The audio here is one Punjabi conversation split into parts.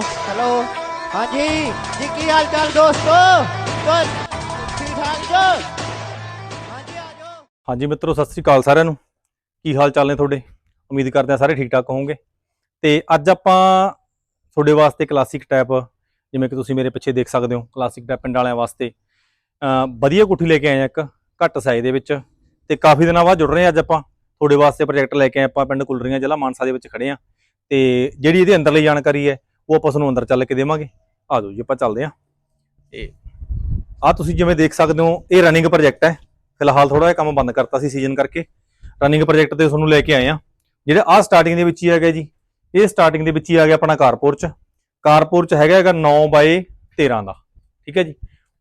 ਹੈਲੋ। ਹਾਂਜੀ, ਜੀ ਕੀ ਹਾਲ ਚਾਲ ਦੋਸਤੋ? ਬਸ ਠੀਕ ਠਾਕ ਜੋ। ਹਾਂਜੀ, ਆ ਜਾਓ। ਹਾਂਜੀ ਮਿੱਤਰੋ, ਸਤਿ ਸ੍ਰੀ ਅਕਾਲ ਸਾਰਿਆਂ ਨੂੰ। ਕੀ ਹਾਲ ਚਾਲ ਨੇ ਤੁਹਾਡੇ? ਉਮੀਦ ਕਰਦੇ ਹਾਂ ਸਾਰੇ ਠੀਕ ਠਾਕ ਹੋਵੋਗੇ। ਤੇ ਅੱਜ ਆਪਾਂ ਤੁਹਾਡੇ ਵਾਸਤੇ ਕਲਾਸਿਕ ਟੈਪ ਜਿਵੇਂ ਕਿ ਤੁਸੀਂ ਮੇਰੇ ਪਿੱਛੇ ਦੇਖ ਸਕਦੇ ਹੋ ਕਲਾਸਿਕ ਟੈਪ ਪਿੰਡ ਵਾਲਿਆਂ ਵਾਸਤੇ। ਵਧੀਆ ਕੋਠੀ ਲੈ ਕੇ ਆਏ ਆ ਇੱਕ, ਘੱਟ ਸਾਈਜ਼ ਦੇ ਵਿੱਚ। ਤੇ ਕਾਫੀ ਦਿਨਾਂ ਬਾਅਦ ਜੁੜ ਰਹੇ ਹਾਂ ਅੱਜ ਆਪਾਂ। ਤੁਹਾਡੇ ਵਾਸਤੇ ਪ੍ਰੋਜੈਕਟ ਲੈ ਕੇ ਆਏ ਆਪਾਂ, ਪਿੰਡ ਕੁਲਰੀਆਂ ਜ਼ਿਲ੍ਹਾ ਮਾਨਸਾ ਦੇ ਵਿੱਚ ਖੜੇ ਆ ਤੇ ਜਿਹੜੀ ਇਹਦੇ ਅੰਦਰਲੀ ਜਾਣਕਾਰੀ ਹੈ ਉਹ ਆਪਾਂ ਤੁਹਾਨੂੰ ਅੰਦਰ ਚੱਲ ਕੇ ਦੇਵਾਂਗੇ। ਆ ਜਾਓ ਜੀ, ਆਪਾਂ ਚੱਲਦੇ ਹਾਂ। ਤੇ ਆ ਤੁਸੀਂ ਜਿਵੇਂ ਦੇਖ ਸਕਦੇ ਹੋ, ਇਹ ਰਨਿੰਗ ਪ੍ਰੋਜੈਕਟ ਹੈ। ਫਿਲਹਾਲ ਥੋੜਾ ਜਿਹਾ ਕੰਮ ਬੰਦ ਕਰਤਾ ਸੀ ਸੀਜ਼ਨ ਕਰਕੇ। ਰਨਿੰਗ ਪ੍ਰੋਜੈਕਟ ਤੇ ਤੁਹਾਨੂੰ ਲੈ ਕੇ ਆਏ ਆ ਜਿਹੜਾ ਆ ਸਟਾਰਟਿੰਗ ਦੇ ਵਿੱਚ ਹੀ ਹੈਗਾ ਜੀ। ਇਹ ਸਟਾਰਟਿੰਗ ਦੇ ਵਿੱਚ ਹੀ ਆ ਗਿਆ ਆਪਣਾ ਕਾਰਪੋਰਚ ਕਾਰਪੋਰਚ ਹੈਗਾ ਹੈਗਾ 9 ਬਾਏ 13 ਦਾ। ਠੀਕ ਹੈ ਜੀ।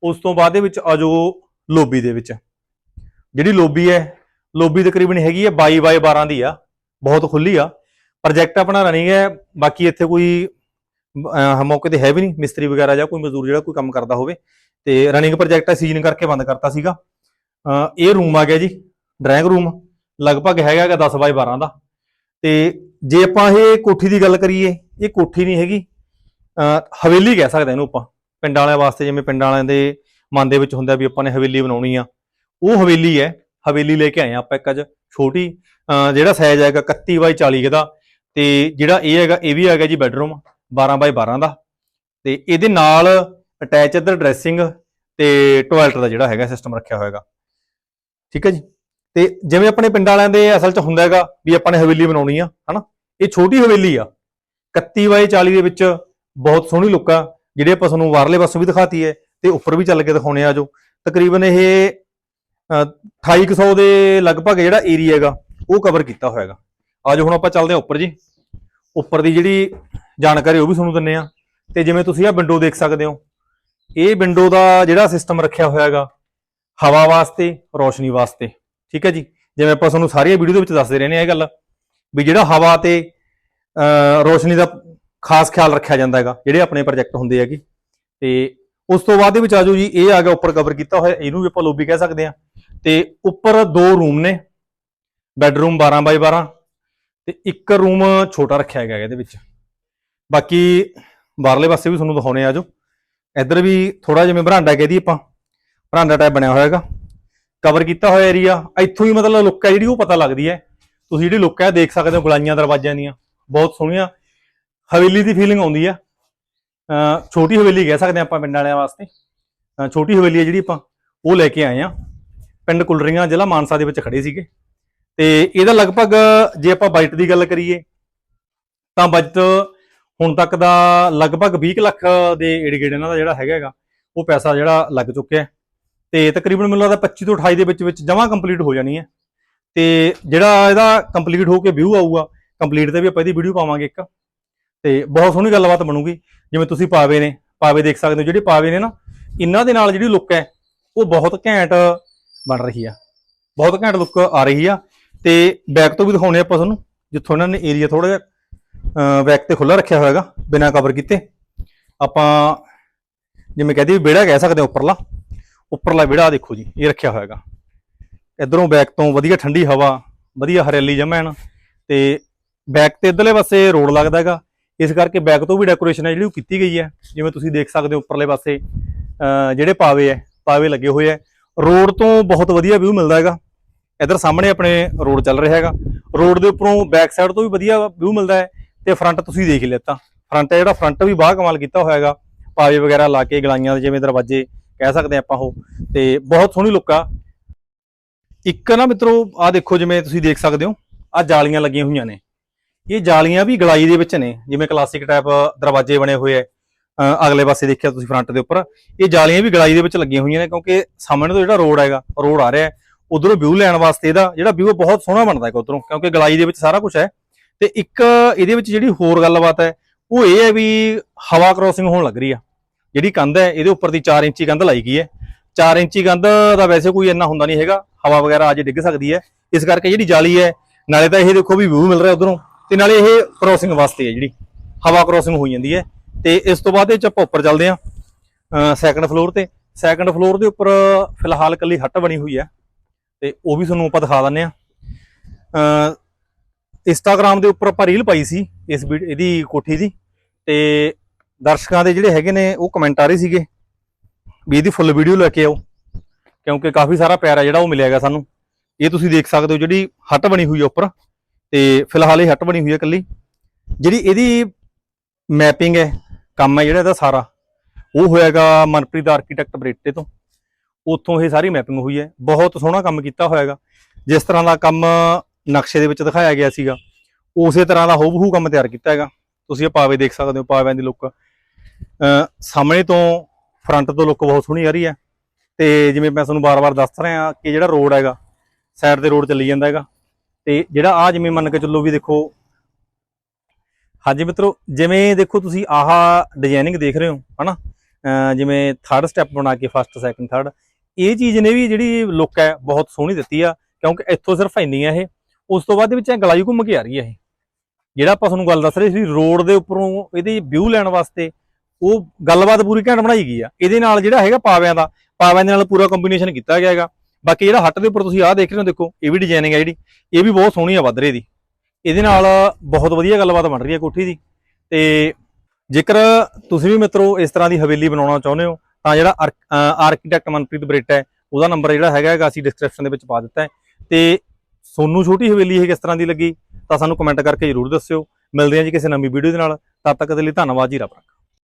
ਉਸ ਤੋਂ ਬਾਅਦ ਦੇ ਵਿੱਚ ਆ ਜੋ ਲੋਬੀ ਦੇ ਵਿੱਚ। ਜਿਹੜੀ ਲੋਬੀ ਹੈ, ਲੋਬੀ ਤਕਰੀਬਨ ਹੈਗੀ ਹੈ 22 ਬਾਏ 12 ਦੀ ਆ। ਬਹੁਤ ਖੁੱਲੀ ਆ। ਪ੍ਰੋਜੈਕਟ ਆਪਣਾ ਰਨਿੰਗ ਹੈ। ਬਾਕੀ ਇੱਥੇ ਕੋਈ ਮੌਕੇ ਤੇ ਹੈ ਵੀ ਨਹੀਂ, ਮਿਸਤਰੀ ਵਗੈਰਾ ਜਾਂ ਕੋਈ ਮਜ਼ਦੂਰ ਜਿਹੜਾ ਕੋਈ ਕੰਮ ਕਰਦਾ ਹੋਵੇ ਤੇ ਰਨਿੰਗ ਪ੍ਰੋਜੈਕਟ ਹੈ ਸੀਜ਼ਨ ਕਰਕੇ ਬੰਦ ਕਰਤਾ ਸੀਗਾ। ਇਹ ਰੂਮ ਆ ਗਿਆ ਜੀ ਡਰਾਇੰਗ ਰੂਮ ਲਗਭਗ ਹੈਗਾ ਹੈਗਾ 10 ਬਾਈ 12 ਦਾ। ਤੇ ਜੇ ਆਪਾਂ ਇਹ ਕੋਠੀ ਦੀ ਗੱਲ ਕਰੀਏ, ਇਹ ਕੋਠੀ ਨਹੀਂ ਹੈਗੀ ਹਵੇਲੀ ਕਹਿ ਸਕਦੇ ਇਹਨੂੰ ਆਪਾਂ। ਪਿੰਡ ਵਾਲਿਆਂ ਵਾਸਤੇ ਜਿਵੇਂ ਪਿੰਡ ਵਾਲਿਆਂ ਦੇ ਮਨ ਦੇ ਵਿੱਚ ਹੁੰਦਾ ਵੀ ਆਪਾਂ ਨੇ ਹਵੇਲੀ ਬਣਾਉਣੀ ਆ। ਉਹ ਹਵੇਲੀ ਹੈ, ਹਵੇਲੀ ਲੈ ਕੇ ਆਏ ਆ ਆਪਾਂ ਇੱਕ ਅੱਜ ਛੋਟੀ ਜਿਹੜਾ ਸਾਈਜ਼ ਹੈਗਾ 31 ਬਾਈ 40 ਦਾ। ਤੇ ਜਿਹੜਾ ਇਹ ਹੈਗਾ, ਇਹ ਵੀ ਹੈਗਾ ਜੀ ਬੈਡਰੂਮ 12 ਬਾਈ 12 ਦਾ। ਤੇ ਇਹਦੇ ਨਾਲ ਅਟੈਚ ਇੱਧਰ ਡਰੈਸਿੰਗ ਤੇ ਟਾਇਲਟ ਦਾ ਜਿਹੜਾ ਹੈਗਾ ਸਿਸਟਮ ਰੱਖਿਆ ਹੋਇਆਗਾ ਠੀਕ ਹੈ ਜੀ? ਤੇ ਜਿਵੇਂ ਆਪਣੇ ਪਿੰਡਾਂ ਵਾਲਿਆਂ ਦੇ ਅਸਲ 'ਚ ਹੁੰਦਾ ਹੈਗਾ ਵੀ ਆਪਾਂ ਨੇ ਹਵੇਲੀ ਬਣਾਉਣੀ ਆ ਹਨਾ? ਇਹ ਛੋਟੀ ਹਵੇਲੀ ਆ। 31 ਬਾਈ 40 ਦੇ ਵਿੱਚ ਬਹੁਤ ਸੋਹਣੀ ਲੁੱਕ ਆ ਜਿਹੜੇ ਆਪਾਂ ਤੁਹਾਨੂੰ ਬਾਹਰਲੇ ਪਾਸੋਂ ਵੀ ਦਿਖਾਤੀ ਹੈ ਤੇ ਉੱਪਰ ਵੀ ਚੱਲ ਕੇ ਦਿਖਾਉਣੇ ਆ ਜੋ ਤਕਰੀਬਨ ਇਹ ਅਹ, 2800 ਦੇ ਲਗਭਗ ਜਿਹੜਾ ਏਰੀਆ ਹੈਗਾ ਉਹ ਕਵਰ ਕੀਤਾ ਹੋਇਆਗਾ ਆਜੋ ਹੁਣ ਆਪਾਂ ਚੱਲਦੇ ਹਾਂ ਉੱਪਰ ਜੀ। ਉੱਪਰ ਦੀ ਜਿਹੜੀ ਜਾਣਕਾਰੀ ਉਹ ਵੀ ਤੁਹਾਨੂੰ ਦਿੰਨੇ ਆ। ਤੇ ਜਿਵੇਂ ਤੁਸੀਂ ਆ ਵਿੰਡੋ ਦੇਖ ਸਕਦੇ ਹੋ, ਇਹ ਵਿੰਡੋ ਦਾ ਜਿਹੜਾ ਸਿਸਟਮ ਰੱਖਿਆ ਹੋਇਆ ਹੈਗਾ, ਹਵਾ ਵਾਸਤੇ, ਰੋਸ਼ਨੀ ਵਾਸਤੇ, ਠੀਕ ਹੈ ਜੀ? ਜਿਵੇਂ ਆਪਾਂ ਤੁਹਾਨੂੰ ਸਾਰੀਆਂ ਵੀਡੀਓ ਦੇ ਵਿੱਚ ਦੱਸਦੇ ਰਹਿੰਦੇ ਆ ਇਹ ਗੱਲ, ਵੀ ਜਿਹੜਾ ਹਵਾ ਤੇ ਰੋਸ਼ਨੀ ਦਾ ਖਾਸ ਖਿਆਲ ਰੱਖਿਆ ਜਾਂਦਾ ਹੈਗਾ, ਜਿਹੜੇ ਆਪਣੇ ਪ੍ਰੋਜੈਕਟ ਹੁੰਦੇ ਹੈਗੇ। ਤੇ ਉਸ ਤੋਂ ਬਾਅਦ ਦੇ ਵਿੱਚ ਆਜੋ ਜੀ, ਇਹ ਆ ਗਿਆ ਉੱਪਰ ਕਵਰ ਕੀਤਾ ਹੋਇਆ, ਇਹਨੂੰ ਵੀ ਆਪਾਂ ਲੋਬੀ ਕਹਿ ਸਕਦੇ ਆ। ਤੇ ਉੱਪਰ ਦੋ ਰੂਮ ਨੇ ਬੈੱਡਰੂਮ 12 ਬਾਈ 12 ਤੇ ਇੱਕ ਰੂਮ ਛੋਟਾ ਰੱਖਿਆ ਗਿਆ ਇਹਦੇ ਵਿੱਚ। ਬਾਕੀ ਬਾਹਰਲੇ ਪਾਸੇ ਵੀ ਤੁਹਾਨੂੰ ਦਿਖਾਉਣੇ ਆ ਜੋ ਇੱਧਰ ਵੀ ਥੋੜਾ ਜਿਵੇਂ ਬਰਾਂਡਾ ਕਹਿ ਆਪਾਂ, ਬਰਾਂਡਾ ਟਾਈਪ ਬਣਿਆ ਹੋਇਆ ਹੈਗਾ। ਕਵਰ ਕੀਤਾ ਹੋਇਆ ਏਰੀਆ ਇੱਥੋਂ ਹੀ ਮਤਲਬ ਲੁੱਕ ਹੈ ਜਿਹੜੀ, ਉਹ ਪਤਾ ਲੱਗਦੀ ਹੈ। ਤੁਸੀਂ ਜਿਹੜੀ ਲੁੱਕ ਹੈ, ਦੇਖ ਸਕਦੇ ਹੋ ਗੁਲਾਈਆਂ ਦਰਵਾਜ਼ਿਆਂ ਦੀਆਂ, ਬਹੁਤ ਸੋਹਣੀਆਂ। ਹਵੇਲੀ ਦੀ ਫੀਲਿੰਗ ਆਉਂਦੀ ਆ ਛੋਟੀ ਹਵੇਲੀ ਕਹਿ ਸਕਦੇ ਹਾਂ ਆਪਾਂ ਪਿੰਡ ਵਾਲਿਆਂ ਵਾਸਤੇ। ਛੋਟੀ ਹਵੇਲੀ ਹੈ ਜਿਹੜੀ ਆਪਾਂ, ਉਹ ਲੈ ਕੇ ਆਏ ਆ ਪਿੰਡ ਕੁਲਰੀਆਂ ਜ਼ਿਲ੍ਹਾ ਮਾਨਸਾ ਦੇ ਵਿੱਚ ਖੜੇ ਸੀਗੇ। ਤੇ ਇਹਦਾ ਲਗਭਗ ਜੇ ਆਪਾਂ ਬਜਟ ਦੀ ਗੱਲ ਕਰੀਏ, ਤਾਂ ਬਜਟ ਹੁਣ ਤੱਕ ਦਾ ਲਗਭਗ 20 ਕੁ ਲੱਖ ਦੇ ਏੜ-ਗੇੜ ਇਹਨਾਂ ਦਾ ਜਿਹੜਾ ਹੈਗਾ ਹੈਗਾ, ਉਹ ਪੈਸਾ ਜਿਹੜਾ ਲੱਗ ਚੁੱਕਿਆ ਹੈ। ਤੇ ਤਕਰੀਬਨ ਮੈਨੂੰ ਲੱਗਦਾ 25 ਤੋਂ 28 ਦੇ ਵਿੱਚ ਵਿੱਚ ਜਮਾ ਕੰਪਲੀਟ ਹੋ ਜਾਣੀ ਹੈ। ਤੇ ਜਿਹੜਾ ਇਹਦਾ ਕੰਪਲੀਟ ਹੋ ਕੇ ਵਿਊ ਆਊਗਾ ਕੰਪਲੀਟ ਤੇ ਵੀ ਆਪਾਂ ਇਹਦੀ ਵੀਡੀਓ ਪਾਵਾਂਗੇ ਇੱਕ। ਤੇ ਬਹੁਤ ਸੋਹਣੀ ਗੱਲਬਾਤ ਬਣੂਗੀ, ਜਿਵੇਂ ਤੁਸੀਂ ਪਾਵੇ ਨੇ, ਪਾਵੇ ਦੇਖ ਸਕਦੇ ਹੋ, ਜਿਹੜੇ ਪਾਵੇ ਨੇ ਨਾ, ਇਹਨਾਂ ਦੇ ਨਾਲ ਜਿਹੜੀ ਲੁੱਕ ਹੈ, ਉਹ ਬਹੁਤ ਘੈਂਟ ਬਣ ਰਹੀ ਆ। ਬਹੁਤ ਘੈਂਟ ਲੁੱਕ ਆ ਰਹੀ ਆ। ਤੇ ਬੈਕ ਤੋਂ ਵੀ ਦਿਖਾਉਣੇ ਆਪਾਂ ਤੁਹਾਨੂੰ, ਜਿੱਥੋਂ ਇਹਨਾਂ ਨੇ ਏਰੀਆ ਥੋੜਾ ਜਿਹਾ ਬੈਕ ਤੇ ਖੁੱਲਾ ਰੱਖਿਆ ਹੋਇਆਗਾ, ਬਿਨਾਂ ਕਵਰ ਕੀਤੇ। ਆਪਾਂ ਜਿਵੇਂ ਕਹਦੇ ਵੀ ਵਿਹੜਾ ਕਹਿ ਸਕਦੇ ਹਾਂ ਉੱਪਰਲਾ ਉੱਪਰਲਾ ਵਿਹੜਾ ਦੇਖੋ ਜੀ, ਇਹ ਰੱਖਿਆ ਹੋਇਆਗਾ। ਇਧਰੋਂ ਬੈਕ ਤੋਂ ਵਧੀਆ ਠੰਡੀ ਹਵਾ, ਵਧੀਆ ਹਰਿਆਲੀ ਜਮੈਣ ਤੇ ਬੈਕ ਤੇ ਇਧਰਲੇ ਪਾਸੇ ਰੋਡ ਲੱਗਦਾ ਹੈਗਾ। ਇਸ ਕਰਕੇ ਬੈਕ ਤੋਂ ਵੀ ਡੈਕੋਰੇਸ਼ਨ ਹੈ ਜਿਹੜੀ ਉਹ ਕੀਤੀ ਗਈ ਹੈ। ਜਿਵੇਂ ਤੁਸੀਂ ਦੇਖ ਸਕਦੇ ਹੋ ਉੱਪਰਲੇ ਪਾਸੇ ਜਿਹੜੇ ਪਾਵੇ ਹੈ, ਪਾਵੇ ਲੱਗੇ ਹੋਏ ਹੈ। ਰੋਡ ਤੋਂ ਬਹੁਤ ਵਧੀਆ ਵਿਊ ਮਿਲਦਾ ਹੈਗਾ। ਇਧਰ ਸਾਹਮਣੇ ਆਪਣੇ ਰੋਡ ਚੱਲ ਰਿਹਾ ਹੈਗਾ। ਰੋਡ ਦੇ ਉੱਪਰੋਂ ਬੈਕ ਸਾਈਡ ਤੋਂ ਵੀ ਵਧੀਆ ਵਿਊ ਮਿਲਦਾ ਹੈ ਤੇ ਫਰੰਟ ਤੁਸੀਂ ਦੇਖ ਹੀ ਲਿੱਤਾ ਫਰੰਟ ਹੈ ਜਿਹੜਾ ਫਰੰਟ ਵੀ ਬਾਹ ਕਮਾਲ ਕੀਤਾ ਹੋਇਆ ਹੈਗਾ। ਪਾਵੇ ਵਗੈਰਾ ਲਾ ਕੇ, ਗਲਾਈਆਂ ਦੇ ਜਿਵੇਂ ਦਰਵਾਜ਼ੇ ਕਹਿ ਸਕਦੇ ਹਾਂ ਆਪਾਂ ਉਹ। ਤੇ ਬਹੁਤ ਸੋਹਣੀ ਲੁੱਕ ਆ। ਇੱਕ ਨਾ ਮਿੱਤਰੋ ਆ ਦੇਖੋ ਜਿਵੇਂ ਤੁਸੀਂ ਦੇਖ ਸਕਦੇ ਹੋ ਆ ਜਾਲੀਆਂ ਲੱਗੀਆਂ ਹੋਈਆਂ ਨੇ। ਇਹ ਜਾਲੀਆਂ ਵੀ ਗਲਾਈ ਦੇ ਵਿੱਚ ਨੇ, ਜਿਵੇਂ ਕਲਾਸਿਕ ਟਾਈਪ ਦਰਵਾਜ਼ੇ ਬਣੇ ਹੋਏ ਐ ਅਗਲੇ ਪਾਸੇ ਦੇਖਿਆ ਤੁਸੀਂ ਫਰੰਟ ਦੇ ਉੱਪਰ। ਇਹ ਜਾਲੀਆਂ ਵੀ ਗਲਾਈ ਦੇ ਵਿੱਚ ਲੱਗੀਆਂ ਹੋਈਆਂ ਨੇ ਕਿਉਂਕਿ ਸਾਹਮਣੇ ਤੋਂ ਜਿਹੜਾ ਰੋਡ ਹੈਗਾ ਰੋਡ ਆ ਰਿਹਾ ਉਧਰੋਂ ਵਿਊ ਲੈਣ ਵਾਸਤੇ ਇਹਦਾ, ਜਿਹੜਾ ਵਿਊ ਬਹੁਤ ਸੋਹਣਾ ਬਣਦਾ ਹੈ ਉਧਰੋਂ, ਕਿਉਂਕਿ ਗਲਾਈ ਦੇ ਵਿੱਚ ਸਾਰਾ ਕੁਝ ਹੈ। ਤੇ ਇੱਕ ਇਹਦੇ ਵਿੱਚ ਜਿਹੜੀ ਹੋਰ ਗੱਲਬਾਤ ਹੈ, ਉਹ ਇਹ ਹੈ ਵੀ ਹਵਾ ਕ੍ਰੋਸਿੰਗ ਹੋਣ ਲੱਗ ਰਹੀ ਆ। ਜਿਹੜੀ ਕੰਧ ਹੈ, ਇਹਦੇ ਉੱਪਰ ਦੀ 4 ਇੰਚੀ ਕੰਧ ਲਾਈ ਗਈ ਹੈ। 4 ਇੰਚੀ ਕੰਧ ਦਾ ਵੈਸੇ ਕੋਈ ਇੰਨਾ ਹੁੰਦਾ ਨਹੀਂ ਹੈਗਾ, ਹਵਾ ਵਗੈਰਾ ਅੱਜ ਡਿੱਗ ਸਕਦੀ ਹੈ। ਇਸ ਕਰਕੇ ਜਿਹੜੀ ਜਾਲੀ ਹੈ, ਨਾਲੇ ਤਾਂ ਇਹ ਦੇਖੋ ਵੀ ਵਿਊ ਮਿਲ ਰਿਹਾ ਉਧਰੋਂ, ਤੇ ਨਾਲੇ ਇਹ ਕ੍ਰੋਸਿੰਗ ਵਾਸਤੇ ਹੈ ਜਿਹੜੀ, ਹਵਾ ਕ੍ਰੋਸਿੰਗ ਹੋਈ ਜਾਂਦੀ ਹੈ। ਤੇ ਇਸ ਤੋਂ ਬਾਅਦ ਇਹ ਚ ਆਪਾਂ ਉੱਪਰ ਚੱਲਦੇ ਹਾਂ ਸੈਕੰਡ ਫਲੋਰ ਤੇ। ਸੈਕੰਡ ਫਲੋਰ ਦੇ ਉੱਪਰ ਫਿਲਹਾਲ ਕੱਲੀ ਹੱਟ ਬਣੀ ਹੋਈ ਹੈ। ਤੇ ਉਹ ਵੀ ਤੁਹਾਨੂੰ ਆਪਾਂ ਦਿਖਾ ਦਿੰਨੇ ਆ ਇੰਸਟਾਗ੍ਰam ਦੇ ਉੱਪਰ ਆਪਾਂ ਰੀਲ ਪਾਈ ਸੀ ਇਸ ਵੀਡ- ਇਹਦੀ ਕੋਠੀ ਦੀ ਤੇ ਦਰਸ਼ਕਾਂ ਦੇ ਜਿਹੜੇ ਹੈਗੇ ਨੇ ਉਹ ਕਮੈਂਟ ਆ ਰਹੇ ਸੀਗੇ ਵੀ ਇਹਦੀ ਫੁੱਲ ਵੀਡੀਓ ਲੈ ਕੇ ਆਓ, ਕਿਉਂਕਿ ਕਾਫੀ ਸਾਰਾ ਪਿਆਰ ਹੈ ਜਿਹੜਾ ਉਹ ਮਿਲਿਆਗਾ ਸਾਨੂੰ। ਇਹ ਤੁਸੀਂ ਦੇਖ ਸਕਦੇ ਹੋ ਜਿਹੜੀ ਹੱਟ ਬਣੀ ਹੋਈ ਹੈ ਉੱਪਰ ਤੇ ਫਿਲਹਾਲ ਇਹ ਹੱਟ ਬਣੀ ਹੋਈ ਹੈ ਇਕੱਲੀ। ਜਿਹੜੀ ਇਹਦੀ ਮੈਪਿੰਗ ਹੈ, ਕੰਮ ਹੈ ਜਿਹੜਾ ਇਹਦਾ ਸਾਰਾ, ਉਹ ਹੋਇਆਗਾ ਮਨਪ੍ਰੀਤ ਆਰਕੀਟੈਕਟ ਬਰੇਟੇ ਤੋਂ। ਉੱਥੋਂ ਇਹ ਸਾਰੀ ਮੈਪਿੰਗ ਹੋਈ ਹੈ। ਬਹੁਤ ਸੋਹਣਾ ਕੰਮ ਕੀਤਾ ਹੋਇਆ ਹੈਗਾ ਜਿਸ ਤਰ੍ਹਾਂ ਦਾ ਕੰਮ ਨਕਸ਼ੇ ਦੇ ਵਿੱਚ ਦਿਖਾਇਆ ਗਿਆ ਸੀਗਾ, ਉਸੇ ਤਰ੍ਹਾਂ ਦਾ ਹੂਬਹੂ ਕੰਮ ਤਿਆਰ ਕੀਤਾ ਹੈਗਾ। ਤੁਸੀਂ ਇਹ ਪਾਵੇ ਦੇਖ ਸਕਦੇ ਹੋ, ਪਾਵਿਆਂ ਦੀ ਲੁੱਕ ਸਾਹਮਣੇ ਤੋਂ ਫਰੰਟ ਤੋਂ ਲੁੱਕ ਬਹੁਤ ਸੋਹਣੀ ਆ ਰਹੀ ਹੈ। ਤੇ ਜਿਵੇਂ ਮੈਂ ਤੁਹਾਨੂੰ ਬਾਰ-ਬਾਰ ਦੱਸ ਰਿਹਾ ਕਿ ਜਿਹੜਾ ਰੋਡ ਹੈਗਾ ਸਾਈਡ ਤੇ ਰੋਡ ਚੱਲੀ ਜਾਂਦਾ ਹੈਗਾ। ਤੇ ਜਿਹੜਾ ਆ ਜਿਵੇਂ ਮੰਨ ਕੇ ਚੱਲੋ ਵੀ ਦੇਖੋ, ਹਾਂਜੀ ਮਿੱਤਰੋ, ਜਿਵੇਂ ਦੇਖੋ ਤੁਸੀਂ ਆਹ ਡਿਜ਼ਾਈਨਿੰਗ ਦੇਖ ਰਹੇ ਹੋ, ਹਨਾ? ਅਹ ਜਿਵੇਂ ਥਰਡ ਸਟੈਪ ਬਣਾ ਕੇ ਫਸਟ ਸੈਕੰਡ ਥਰਡ ਇਹ ਚੀਜ਼ ਨੇ ਵੀ ਜਿਹੜੀ ਲੁੱਕ ਹੈ ਬਹੁਤ ਸੋਹਣੀ ਦਿੱਤੀ ਆ, ਕਿਉਂਕਿ ਇੱਥੋਂ ਸਿਰਫ ਇੰਨੀ ਆ ਇਹ। ਉਸ ਤੋਂ ਬਾਅਦ ਦੇ ਵਿੱਚ ਇਹ ਗਲਾਈ ਘੁੰਮ ਕੇ ਆ ਰਹੀ ਹੈ ਇਹ। ਜਿਹੜਾ ਆਪਾਂ ਤੁਹਾਨੂੰ ਗੱਲ ਦੱਸ ਰਹੇ ਸੀ, ਰੋਡ ਦੇ ਉੱਪਰੋਂ ਇਹਦੀ ਵਿਊ ਲੈਣ ਵਾਸਤੇ, ਉਹ ਗੱਲਬਾਤ ਪੂਰੀ ਘੈਂਟ ਬਣਾਈ ਗਈ ਆ। ਇਹਦੇ ਨਾਲ ਜਿਹੜਾ ਹੈਗਾ ਪਾਵਿਆਂ ਦਾ, ਪਾਵਿਆਂ ਦੇ ਨਾਲ ਪੂਰਾ ਕੰਬੀਨੇਸ਼ਨ ਕੀਤਾ ਗਿਆ ਹੈਗਾ। ਬਾਕੀ ਜਿਹੜਾ ਹੱਟ ਦੇ ਉੱਪਰ ਤੁਸੀਂ ਆਹ ਦੇਖ ਰਹੇ ਹੋ, ਦੇਖੋ, ਇਹ ਵੀ ਡਿਜ਼ਾਈਨਿੰਗ ਹੈ ਜਿਹੜੀ। ਇਹ ਵੀ ਬਹੁਤ ਸੋਹਣੀ ਆ ਵੱਧਰੇ ਦੀ। ਇਹਦੇ ਨਾਲ ਬਹੁਤ ਵਧੀਆ ਗੱਲਬਾਤ ਬਣ ਰਹੀ ਹੈ ਕੋਠੀ ਦੀ। ਤੇ ਜੇਕਰ ਤੁਸੀਂ ਵੀ ਮਿੱਤਰੋ ਇਸ ਤਰ੍ਹਾਂ ਦੀ ਹਵੇਲੀ ਬਣਾਉਣਾ ਚਾਹੁੰਦੇ ਹੋ ਤਾਂ ਜਿਹੜਾ ਆਰਕੀਟੈਕਟ ਮਨਪ੍ਰੀਤ ਬਰੇਟਾ ਹੈ, ਉਹਦਾ ਨੰਬਰ ਜਿਹੜਾ ਹੈਗਾ ਹੈਗਾ ਅਸੀਂ ਡਿਸਕ੍ਰਿਪਸ਼ਨ ਦੇ ਵਿੱਚ ਪਾ ਦਿੱਤਾ ਹੈ। ਤੇ ਸੋਨੂੰ ਛੋਟੀ ਹਵੇਲੀ ਇਹ ਕਿਸ ਤਰ੍ਹਾਂ ਦੀ ਲੱਗੀ, ਤਾਂ ਸਾਨੂੰ ਕਮੈਂਟ ਕਰਕੇ ਜਰੂਰ ਦੱਸਿਓ। ਮਿਲਦੇ ਹਾਂ ਜੀ ਕਿਸੇ ਨਵੀਂ ਵੀਡੀਓ ਦੇ ਨਾਲ। ਤਦ ਤੱਕ ਦੇ ਲਈ ਧੰਨਵਾਦ ਜੀ, ਰੱਬ ਰੱਖਾ।